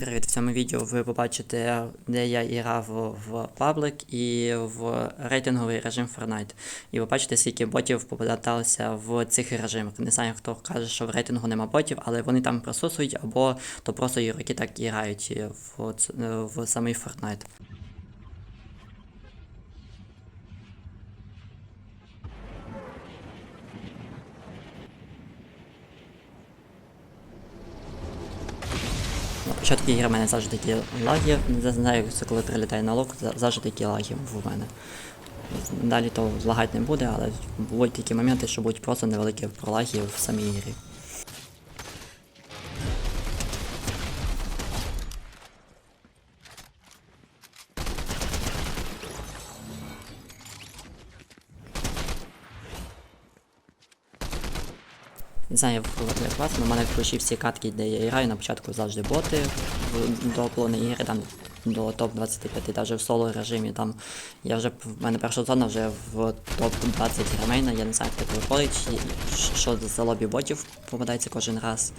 Привіт, в цьому відео ви побачите, де я грав в паблик і в рейтинговий режим Fortnite. І ви бачите, скільки ботів попадалося в цих режимах. Не знаю, хто каже, що в рейтингу нема ботів, але вони там присутствують, або то просто ігроки так і грають в, в самий Fortnite. На початку ігри в мене завжди такі лаги. Не знаю, коли прилітає на лок, завжди такі лаги в мене. Далі то лагати не буде, але будуть такі моменти, що будуть просто невеликі пролаги в самій ігрі. Не знаю, як- вас, але в мене включив всі катки, де я граю, на початку завжди боти до половини ігри, там до топ-25, навіть в соло режимі. Там я вже в мене перша зона вже в топ-20 ремейна, я не знаю, як так виходить, що за лобі ботів попадається кожен раз.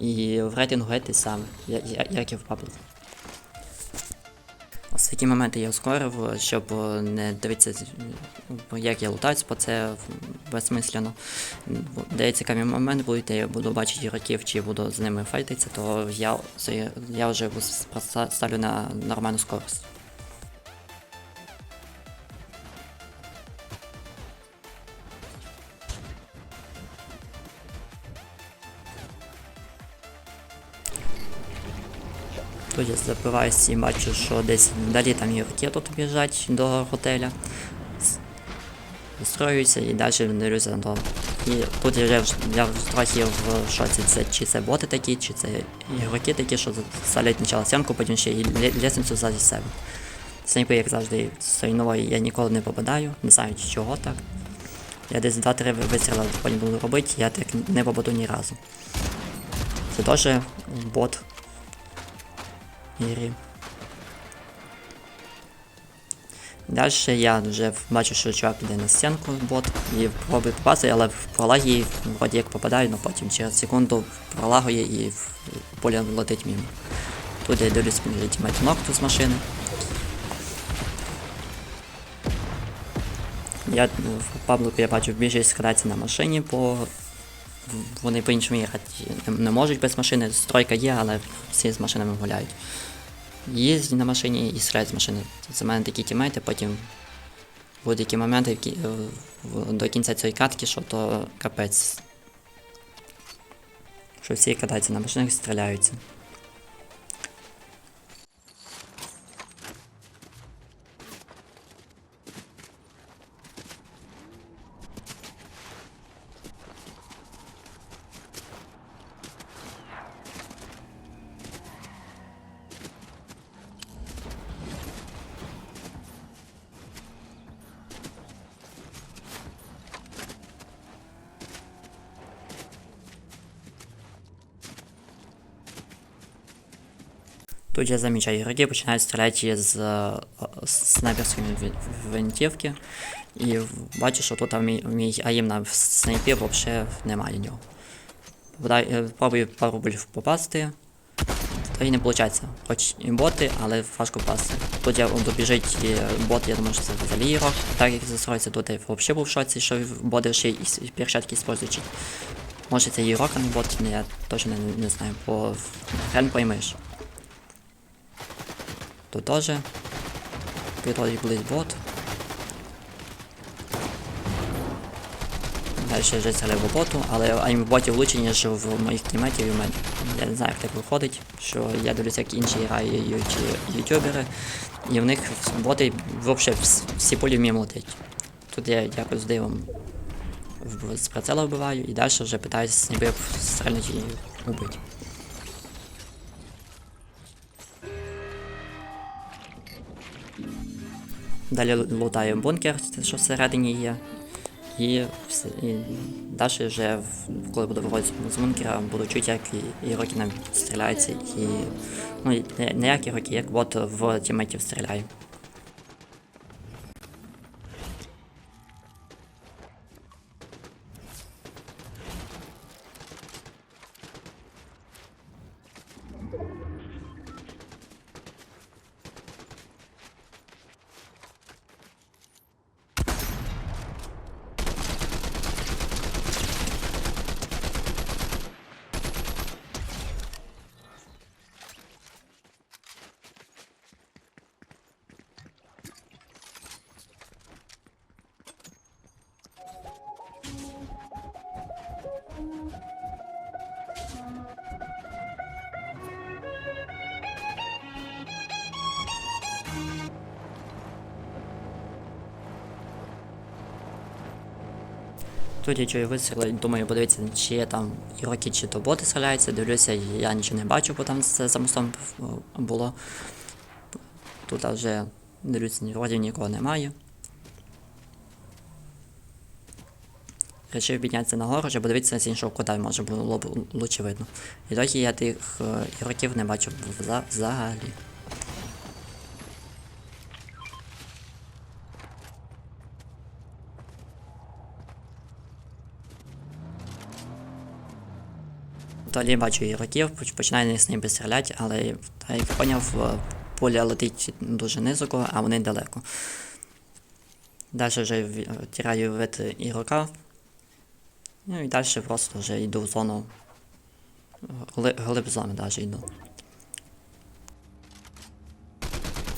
І в рейтингу геть те саме, як і в паблику. Ось такі моменти я ускорив, щоб е, не дивитися, як я лутаюсь, бо це безсмислено. Де цікаві моменти будуть, я буду бачити ігроків, чи буду з ними файтитися, то я, я вже ставлю на нормальну скорость. Тут я запиваюся і бачу, що десь далі там ігроки тут біжать до готеля. С- і далі дивлюся то. І тут я вже, я трохи в шоці, це, чи це боти такі, чи це ігроки такі, що ставлять спочатку стінку, потім ще і лестницю ззаді себе. Снайпи, як завжди, з я ніколи не попадаю, не знаю чого так. Я десь 2-3 вистріли потім буду робити, я так не попаду ні разу. Це теж бот ігрі. Далі я вже бачу, що чувак іде на стінку бот і пробує попасти, але в пролагі вроді як попадаю, але потім через секунду пролагує і в поле летить мимо. Тут я дивлюсь, мать ногту з машини. Я ну, в паблику я бачу більшість складається на машині, бо вони по-іншому їхати не- можуть без машини. Стройка є, але всі з машинами гуляють. Їздять на машині і стріляють з машини. Це в мене такі тімейти, потім будуть які моменти е, до кінця цієї катки, що то капець. Що всі катаються на машинах і стріляються. Тут я замічаю, ігроки починають стріляти з, е, з снайперської ві- І бачу, що тут мій, мій аїм на снайпі взагалі немає нього. Е, Пробую пару булів попасти. Та й не виходить. Хоч і боти, але важко попасти. Тут я добіжить бот, я думаю, що це взагалі ігрок. Так як застроїться, тут я взагалі був в шоці, що боти ще й перчатки использують. Може це ігрок, а не бот, я точно не, не знаю, бо хрен поймеш. Тут теж. Підходить близь бот. Далі вже стріляю в боту, але аім в боті влучше, ніж в моїх тімметів і в мене. Я не знаю, як так виходить, що я дивлюся, як інші грають ютубери, і в них боти взагалі всі полі мимо летять. Тут я якось дивом в- з прицела вбиваю і далі вже питаюся з ніби стрельнути і убити. Далі лутаю бункер, що всередині є. І, і далі вже, коли буду виходити з бункера, буду чути, як і- ігроки нам стріляються. І, ну, не, не як ігроки, як бот в тімметів стріляє. Тут чую вистріли, думаю, подивитися, чи є там ігроки, чи то боти стріляються. Дивлюся, я нічого не бачу, бо там це за мостом було. Тут вже дивлюся, вроді нікого немає. Рішив піднятися нагору, щоб подивитися з іншого кута, може було б лучше видно. І тоді я тих е, ігроків не бачу вза- взагалі. Далі бачу ігроків, поч- починаю з ними стріляти, але як поняв, пуля летить дуже низько, а вони далеко. Далі вже в- е, вид ігрока. Ну і далі просто вже йду в зону. гли- Глиб зони навіть йду.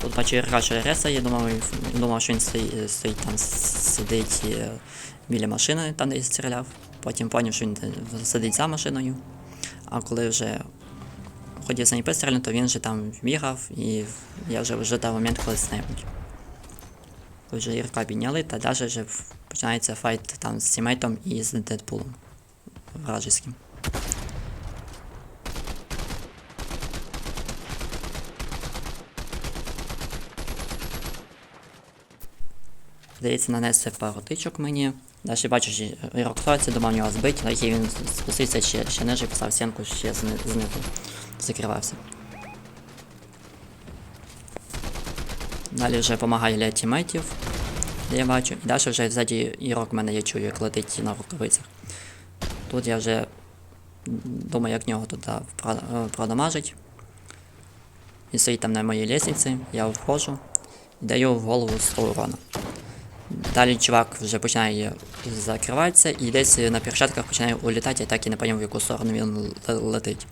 Тут бачу ігрока, що реса, я думав, думав, що він стоїть, стоїть там, сидить е, біля машини, там де стріляв. Потім поняв, що він е, сидить за машиною. А коли вже хотів снайпи стрільнути, то він вже там бігав, і я вже ожидав момент, коли снайпнуть. Коли вже Ірка підняли, та далі вже починається файт там з сімейтом і з Дедпулом вражеським. Здається, нанести пару тичок мені. Далі бачу, що Ірок хтось, думав, нього збить, але він спустився ще, ще ниже, писав стінку ще знизу. Закривався. Далі вже допомагає для тімейтів, я бачу. І далі вже ззаді Ірок мене я чую, як летить на рукавицях. Тут я вже думаю, як нього е, продамажить. Він стоїть там на моїй лестниці, я входжу і даю в голову 100 урона. Далі чувак вже починає закриватися і десь на перчатках починає улітати, я так і не поняв, в яку сторону він летить.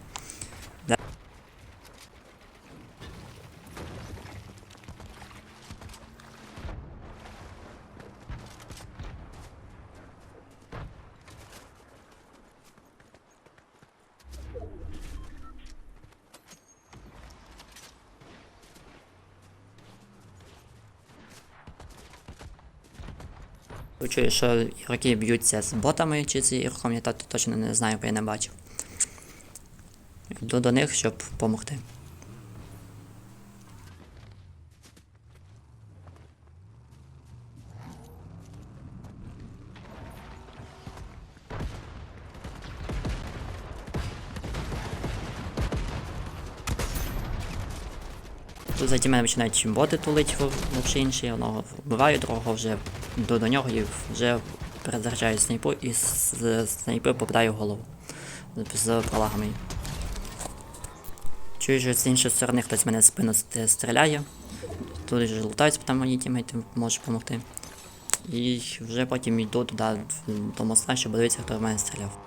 Чую, що ігроки б'ються з ботами чи з ігроком, я то- точно не знаю, бо я не бачив. Йду до них, щоб допомогти. Тут заді мене починають боти тулить інші, одного вбиваю, другого вже йду до нього і вже перезаряджаю снайпу і з снайпи попадаю в голову з пролагами. Чую, що з іншої сторони хтось мене спину стріляє. Тут вже лутаються, там мої тімейти можуть допомогти. І вже потім йду туди до моста, щоб подивитися, хто в мене стріляв.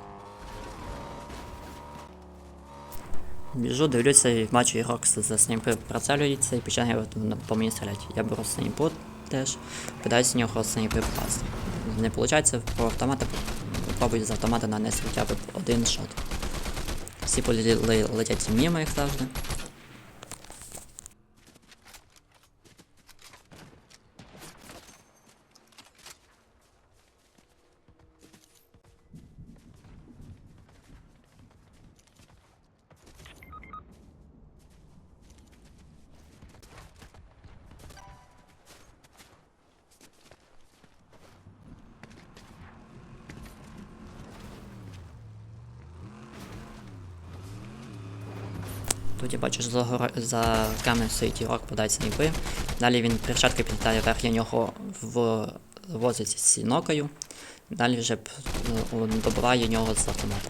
Біжу, дивлюся і бачу ігрок за снайпи прицелюється і починає по мені стріляти. Я беру снайпу теж, питаюся в нього снайпи попасти. Не виходить, по автомату попробую з автомата нанести хоча б один шот. Всі полі летять мимо як завжди. Тут я бачу, що за, камнем стоїть ігрок, подають снайпи. Далі він перчатки підлітає вверх, я нього ввозить з сінокою. Далі вже добиває нього з автомата.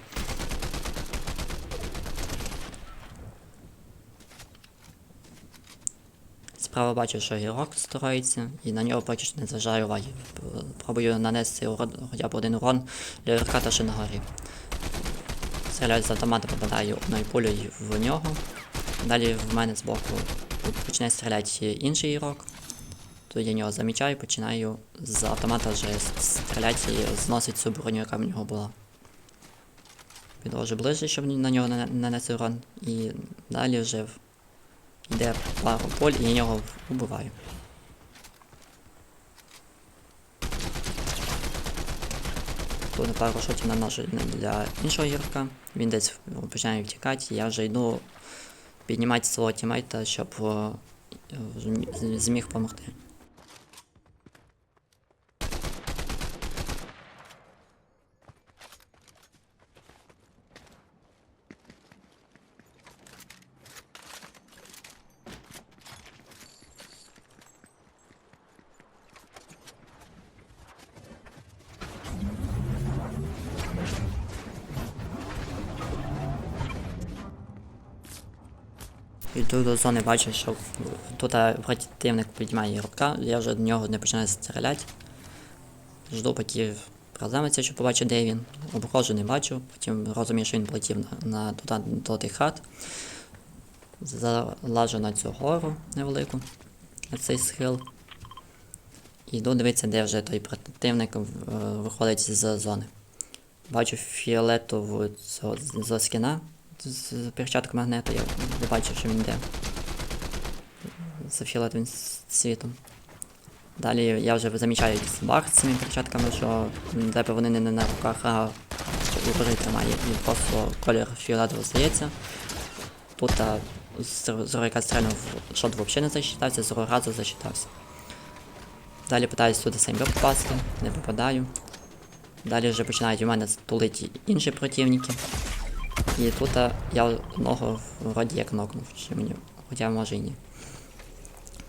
Справа бачу, що ігрок строїться, і на нього що не зважаю уваги. Пробую нанести хоча б один урон для ігрока та ще на горі. Стріляю з автомата, попадаю одною пулею в нього. Далі в мене збоку починає стріляти інший ігрок. Тут я нього замічаю, починаю з автомата вже стріляти і зносити цю броню, яка в нього була. Підвожу ближче, щоб на нього нане- нанести урон. І далі вже йде пару поль і я нього вбиваю. На пару шотів наношу для іншого гірка. Він десь починає втікати, я вже йду піднімати свого тімейта, щоб е, зміг допомогти. До зони, бачу, що тут е, противник піднімає ігрока, я вже до нього не починаю стріляти. Жду, поки приземиться, щоб побачити, де він. Обходжу, не бачу, потім розумію, що він полетів на, на туди, до тих хат. Залажу на цю гору невелику, на цей схил. І йду дивитися, де вже той противник е, виходить з зони. Бачу фіолетову скіна з перчаток магнета, я не бачив, що він йде. За фіолетовим світом. Далі я вже замічаю баг з цими перчатками, що тебе вони не на руках, а угори тримає. І просто колір фіолетовий здається. Тут з зоряка стрельнув, шот взагалі не засчитався, з разу засчитався. Далі питаюсь туди самі попасти, не попадаю. Далі вже починають у мене тулити інші противники. І тут я одного вроді як нокнув, чи мені, хоча може і ні.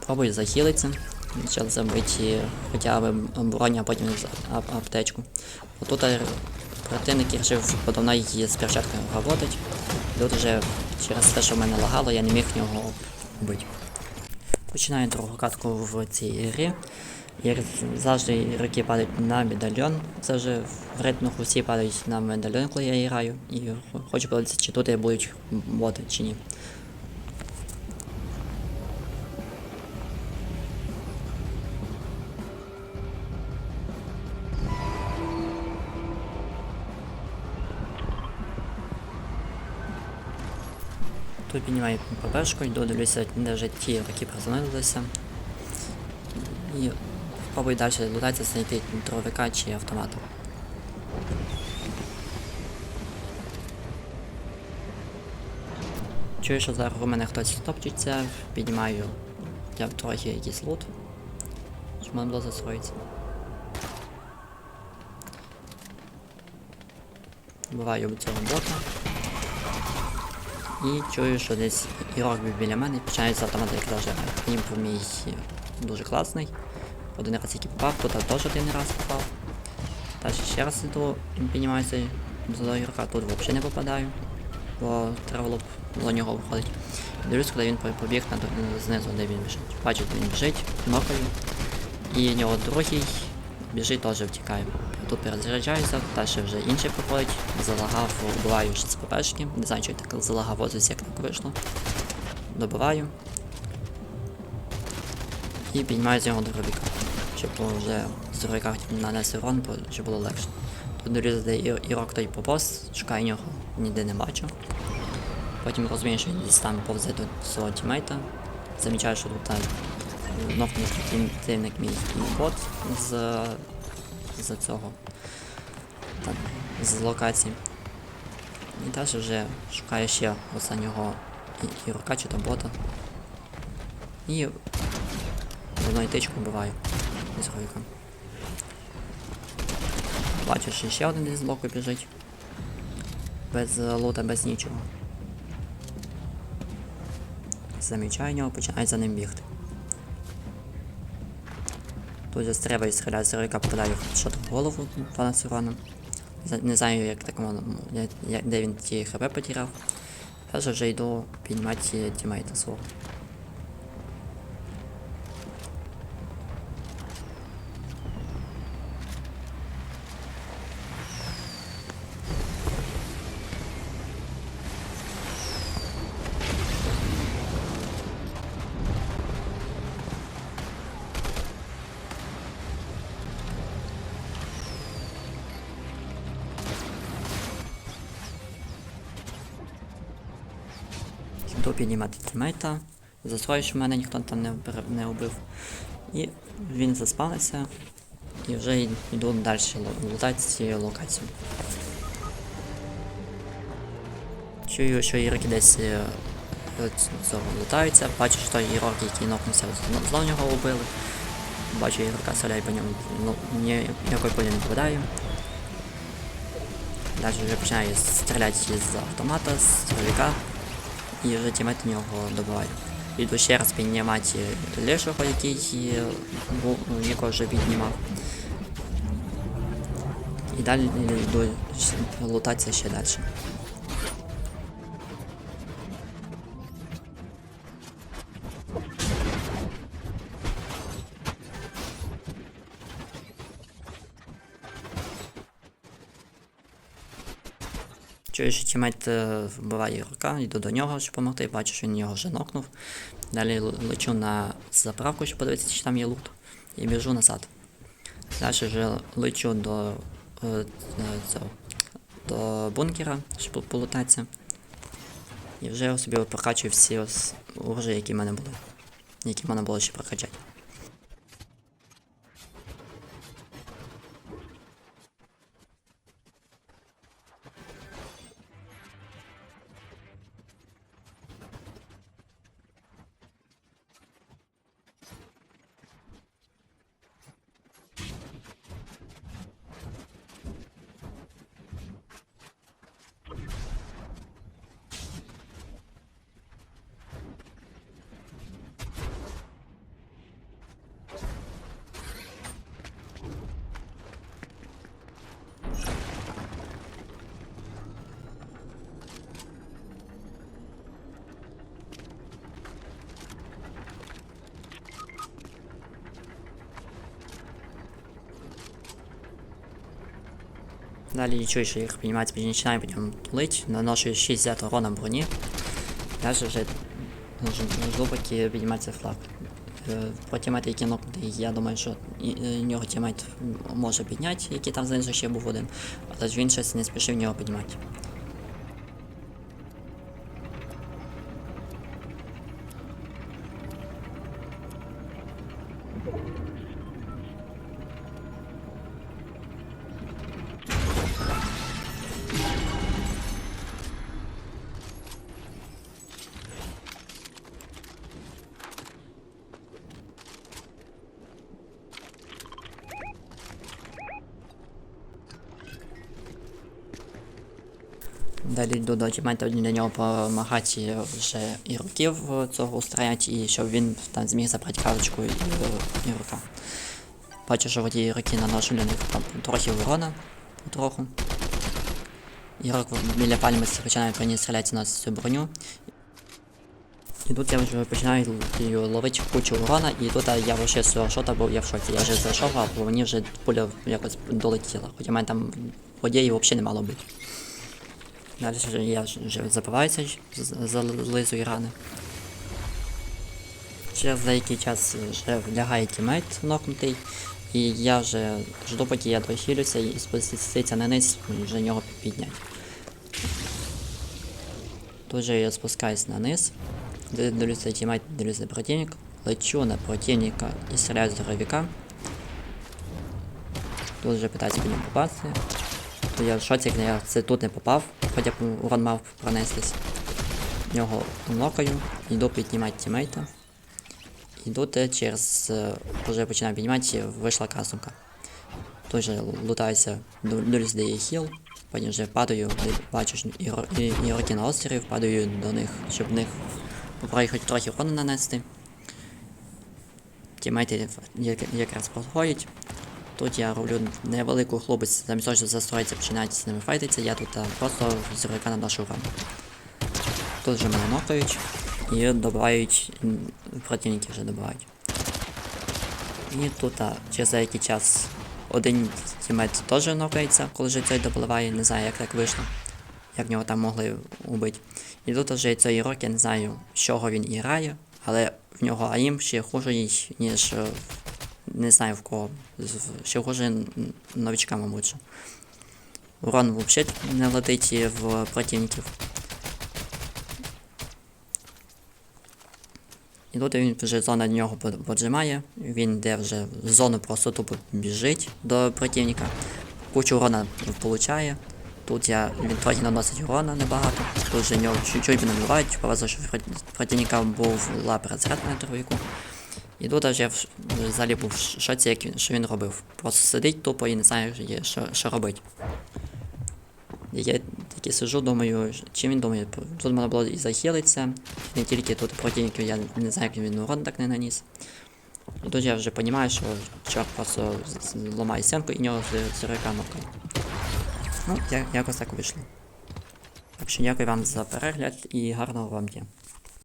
Пробую захилитися, щоб забити хоча б броню, а потім аптечку. Отут противник вирішив подо мною перчатками проводить. Тут вже через те, що в мене лагало, я не міг його вбити. Починаю другу катку в цій грі. Як завжди ігроки падають на медальйон. Це вже в рейтингу всі падають на медальйон, коли я граю. І хочу подивитися, чи тут будуть боти, чи ні. Тут піднімаю ППшку, йду дивлюся, де вже ті, які приземлилися. І пробую далі лутатися, знайти дровика чи автомата. Чую, що зараз у мене хтось топчеться, піднімаю я трохи якийсь лут, щоб можна було засвоїтися. Буваю цього бота. І чую, що десь ігрок був біля мене, починається автомат, як даже Німп мій дуже класний. Один раз який попав, тут теж один раз попав. Далі ще раз іду, він піднімається до ігрока, тут взагалі не попадаю, бо треба було б до нього виходить. Дивлюсь, коли він побіг на, знизу, де він біжить. Бачу, він біжить, нокаю. І в нього другий біжить, теж втікає. Тут перезаряджаюся, далі вже інший проходить, залагав, вбиваю з ППшки. Не знаю, що я так залагав, ось як так вийшло. Добиваю. І піднімаю з нього до щоб вже з дробіка нанести урон, бо щоб було легше. Тут і- ірок той попос, шукаю нього, ніде не бачу. Потім розумію, що він десь там повзе до свого тімейта. Замічаю, що тут там знов противник мій бот з, з цього. Там, з локації. І далі вже шукаю ще останнього і- ігрока чи то бота. І в одної тичку вбиваю з гойком. Бачу, що ще один десь з боку біжить. Без е, лута, без нічого. Замічаю нього, починаю за ним бігти. Тут і стріляти з гойка, попадаю що в голову пана Сирона. За- Не знаю, як так де він ті хп потеряв. Ж вже йду піднімати тімейта свого. Йду піднімати тімейта. Застрою, що мене ніхто там не, не убив. І він заспавнився. І вже йду далі лутати ці локації. Чую, що ігроки десь е, цього лутаються. Бачу, що той ігрок, який нокнувся, знову нього убили. Бачу ігрока стріляю по ньому, ну, ніякої полі не попадаю. Далі вже починаю стріляти з автомата, з дробовика, і тімет нього добиваю. Іду ще раз піднімати лешого, який нікого вже піднімав. І далі йду лутатися ще далі. Що тімейт е, вбиває ігрока, йду до нього, щоб допомогти, бачу, що він його вже нокнув. Далі лечу на заправку, щоб подивитися, чи там є лут. І біжу назад. Далі вже лечу до, е, е, до бункера, щоб полутатися. І вже собі прокачую всі ось оружия, які в мене були. Які можна було ще прокачати. Далі чую, що їх починаю по ньому тулить, наношу 60 урона броні. Далі вже ж- жду, піднімається флаг. Е, Про тімейт, які нокнути, я думаю, що і нього тімейт може підняти, який там знизу ще був один, але ж він щось не спішив нього піднімати. Йду до тімейта для нього допомагати вже ігроків цього устроять, і щоб він там зміг забрати карточку ігрока. Бачу, що ті ігроки наношу для них там трохи урона, потроху. Ігрок біля пальми починає по ній стріляти на цю броню. І тут я вже починаю ловити кучу урона, і тут я вже з цього шота був я в шоці. Я вже зайшов, а мені вже пуля якось долетіла. Хоча в мене там події взагалі не мало бути. Далі я вже забиваюся, з- зализую рани. Через деякий час вже влягає тімейт нокнутий, і я вже жду, поки я дохилюся і спуститься на низ, вже нього підняти. Тут же я спускаюсь на низ, дивлюся тімейт, дивлюся противник, лечу на противника і стріляю з дробовика. Тут вже питаюся по ньому попасти. То я в шоці, як я це тут не попав, хоча б урон мав пронестись. Нього локаю, йду піднімати тімейта. Йду через. е, Вже починаю піднімати, вийшла красунка. Тут же лутаюся, дивлюсь, де є хіл, потім вже падаю, бачу ігроки на острові, падаю до них, щоб в них попробую хоч трохи урону нанести. Тімейти якраз підходять. Тут я роблю невелику хлопець, замість того, щоб застроїтися, починають з ними файтитися, я тут а, просто з рука наношу урон. Тут вже мене нокають і добивають, противники вже добивають. І тут а, через деякий час один тімейт теж нокається, коли вже цей допливає, не знаю як так вийшло, як нього там могли убити. І тут вже цей ігрок, я не знаю, з чого він грає, але в нього АІМ ще хуже, ніж е, не знаю в кого. Ще н- новичка, мабуть. Урон взагалі не летить в противників. І тут він вже зона до нього поджимає, він йде вже в зону просто тупо біжить до противника. Кучу урона получає. Тут я, він трохи наносить урона небагато. Тут вже нього чуть-чуть набивають, повезло, що противника був лап розряд на дробовику. І тут аж я взагалі був в шоці, як він, що він робив. Просто сидить тупо і не знає, що, що робить. Я таки сижу, думаю, чим він думає. Тут можна було і захилитися, не тільки тут противників, я не знаю, як він урон так не наніс. І тут я вже розумію, що чувак просто ламає стінку і нього зірка нокає. Ну, якось так вийшло. Так що дякую вам за перегляд і гарного вам дня.